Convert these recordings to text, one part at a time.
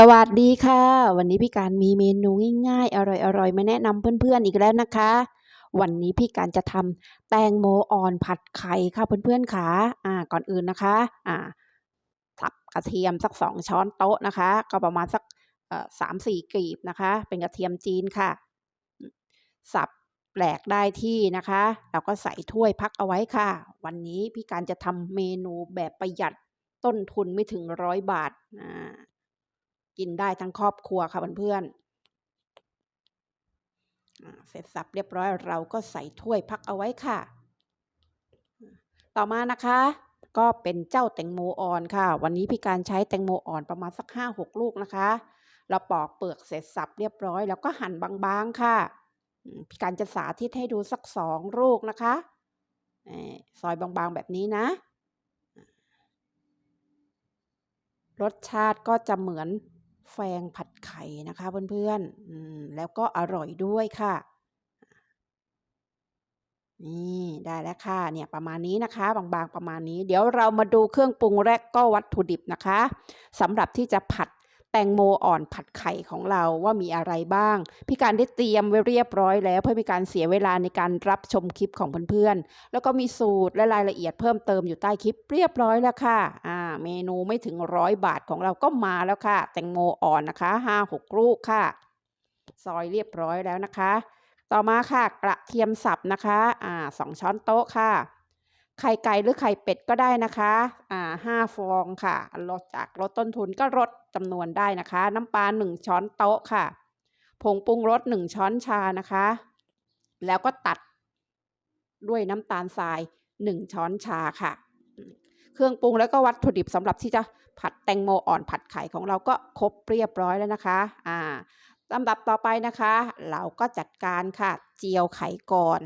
สวัสดีค่ะ วันนี้พี่การมีเมนูง่ายๆ อร่อยๆ มาแนะนำเพื่อนๆอีกแล้วนะคะ วันนี้พี่การจะทำแตงโมอ่อนผัดไข่ค่ะเพื่อนๆค่ะอ่า ก่อนอื่นนะคะอ่าสับกระเทียมสัก2ช้อนโต๊ะนะคะ ก็ประมาณสักเอ่อ3-4กลีบนะคะ เป็นกระเทียมจีนค่ะ สับแหลกได้ที่นะคะเราก็ใส่ถ้วยพักเอาไว้ค่ะ วันนี้พี่การจะทำเมนูแบบประหยัดต้นทุนไม่ถึง100บาทอ่า กินได้ทั้งครอบครัวค่ะเพื่อนๆอ่าเสร็จสับเรียบร้อยเราก็ใส่ถ้วยพักเอาไว้ค่ะ ต่อมานะคะ ก็เป็นเจ้าแตงโมอ่อนค่ะ วันนี้พี่การใช้แตงโมอ่อนประมาณสัก5-6ลูกนะคะ เราปอกเปลือกเสร็จสับเรียบร้อย แล้วก็หั่นบางๆค่ะพี่การจะสาธิตให้ดูสัก2ลูกนะคะเอ่อซอยบางๆแบบนี้นะ รสชาติก็จะเหมือน แฟงผัดไข่นะคะเพื่อนๆแล้วก็อร่อยด้วยค่ะ นี่ได้แล้วค่ะเนี่ยประมาณนี้นะคะ บางๆประมาณนี้ เดี๋ยวเรามาดูเครื่องปรุงและก็วัตถุดิบนะคะสำหรับที่จะผัดแตงโมอ่อนผัดไข่ของเราว่ามีอะไรบ้าง พี่การได้เตรียมไว้เรียบร้อยแล้ว เพื่อไม่การเสียเวลาในการรับชมคลิปของเพื่อนๆ แล้วก็มีสูตรและรายละเอียดเพิ่มเติมอยู่ใต้คลิปเรียบร้อยแล้วค่ะอ่า เมนูไม่ถึงร้อยบาทของเราก็มาแล้วค่ะ แตงโมอ่อนนะคะ5-6ลูกค่ะ ซอยเรียบร้อยแล้วนะคะ ต่อมาค่ะกระเทียมสับนะคะอ่าสองช้อนโต๊ะค่ะ ไข่ไก่หรือไข่เป็ดก็ได้นะคะอ่าห้าฟองค่ะลดจากลดต้นทุนก็ลดจำนวนได้นะคะ น้ำปลาหนึ่งช้อนโต๊ะค่ะ ผงปรุงรสหนึ่งช้อนชานะคะ แล้วก็ตัดด้วยน้ำตาลทรายหนึ่งช้อนชาค่ะ เครื่องปรุงแล้วก็วัตถุดิบสำหรับที่จะผัดแตงโมอ่อนผัดไข่ของเราก็ครบเรียบร้อยแล้วนะคะอ่าลำดับต่อไปนะคะ เราก็จัดการค่ะ เจียวไข่ก่อน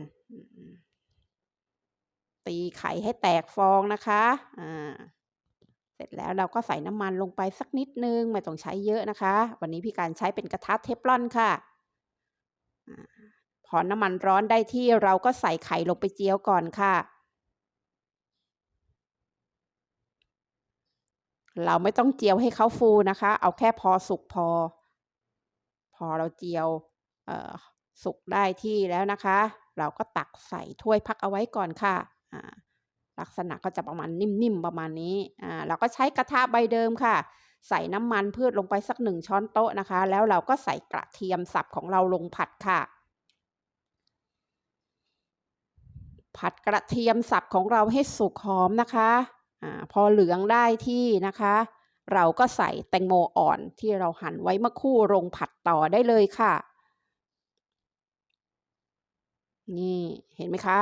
ตีไข่ให้แตกฟองนะคะอ่าเสร็จแล้วเราก็ใส่น้ำมันลงไปสักนิดนึง ไม่ต้องใช้เยอะนะคะ วันนี้พี่การใช้เป็นกระทะเทฟลอนค่ะพอน้ำมันร้อนได้ที่เราก็ใส่ไข่ลงไปเจียวก่อนค่ะ เราไม่ต้องเจียวให้เขาฟูนะคะ เอาแค่พอสุกพอ พอเราเจียวสุกได้ที่แล้วนะคะ เราก็ตักใส่ถ้วยพักเอาไว้ก่อนค่ะลักษณะก็จะประมาณนิ่มๆประมาณนี้เราก็ใช้กระทะใบเดิมค่ะ ใส่น้ำมันพืชลงไปสักหนึ่งช้อนโต๊ะนะคะ แล้วเราก็ใส่กระเทียมสับของเราลงผัดค่ะผัดกระเทียมสับของเราให้สุกหอมนะคะ อพอเหลืองได้ที่นะคะ เราก็ใส่แตงโมอ่อนที่เราหั่นไว้เมื่อคู่ลงผัดต่อได้เลยค่ะ นี่เห็นไหมคะ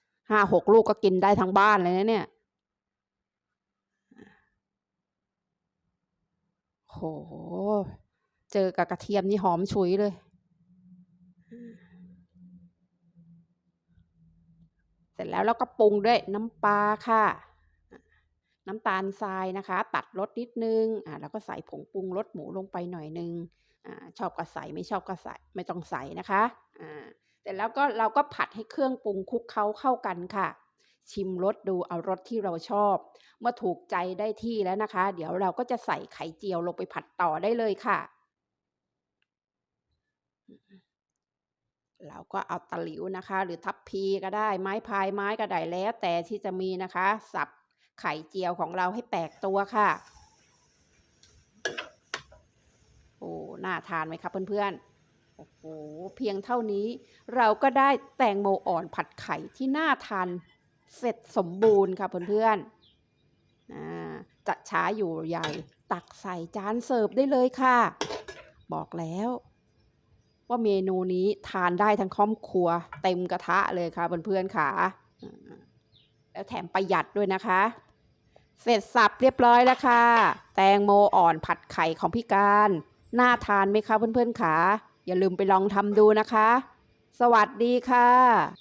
5-6ลูกก็กินได้ทั้งบ้านเลยนะเนี่ยโอ้โฮเจอกับกระเทียมนี่หอมฉุยเลย เสร็จแล้วเราก็ปรุงด้วยน้ำปลาค่ะ น้ำตาลทรายนะคะ ตัดรสนิดนึงอ่าแล้วก็ใส่ผงปรุงรสหมูลงไปหน่อยนึงอ่าชอบก็ใส่ไม่ชอบก็ใส่ไม่ต้องใส่นะคะอ่าเสร็จแล้วก็เราก็ผัดให้เครื่องปรุงคลุกเคล้าเข้ากันค่ะ ชิมรสดูเอารสที่เราชอบ เมื่อถูกใจได้ที่แล้วนะคะ เดี๋ยวเราก็จะใส่ไข่เจียวลงไปผัดต่อได้เลยค่ะเราก็เอาตะหลิวนะคะ หรือทัพพีก็ได้ไม้พายไม้ก็ได้แล้ว แต่ที่จะมีนะคะ สับ ไข่เจียวของเราให้แตกตัวค่ะ โอ้ น่าทานไหมครับเพื่อนๆ โอ้โห เพียงเท่านี้ เราก็ได้แตงโมอ่อนผัดไข่ที่น่าทานเสร็จสมบูรณ์ค่ะเพื่อนๆอ่าจะช้าอยู่ใหญ่ ตักใส่จานเสิร์ฟได้เลยค่ะ บอกแล้วว่าเมนูนี้ทานได้ทั้งครอบครัว เต็มกระทะเลยค่ะเพื่อนๆค่ะอ่าแล้วแถมประหยัดด้วยนะคะ เสร็จสับเรียบร้อยแล้วค่ะ แตงโมอ่อนผัดไข่ของพี่การ น่าทานไหมคะเพื่อนๆขาอย่าลืมไปลองทำดูนะคะ สวัสดีค่ะ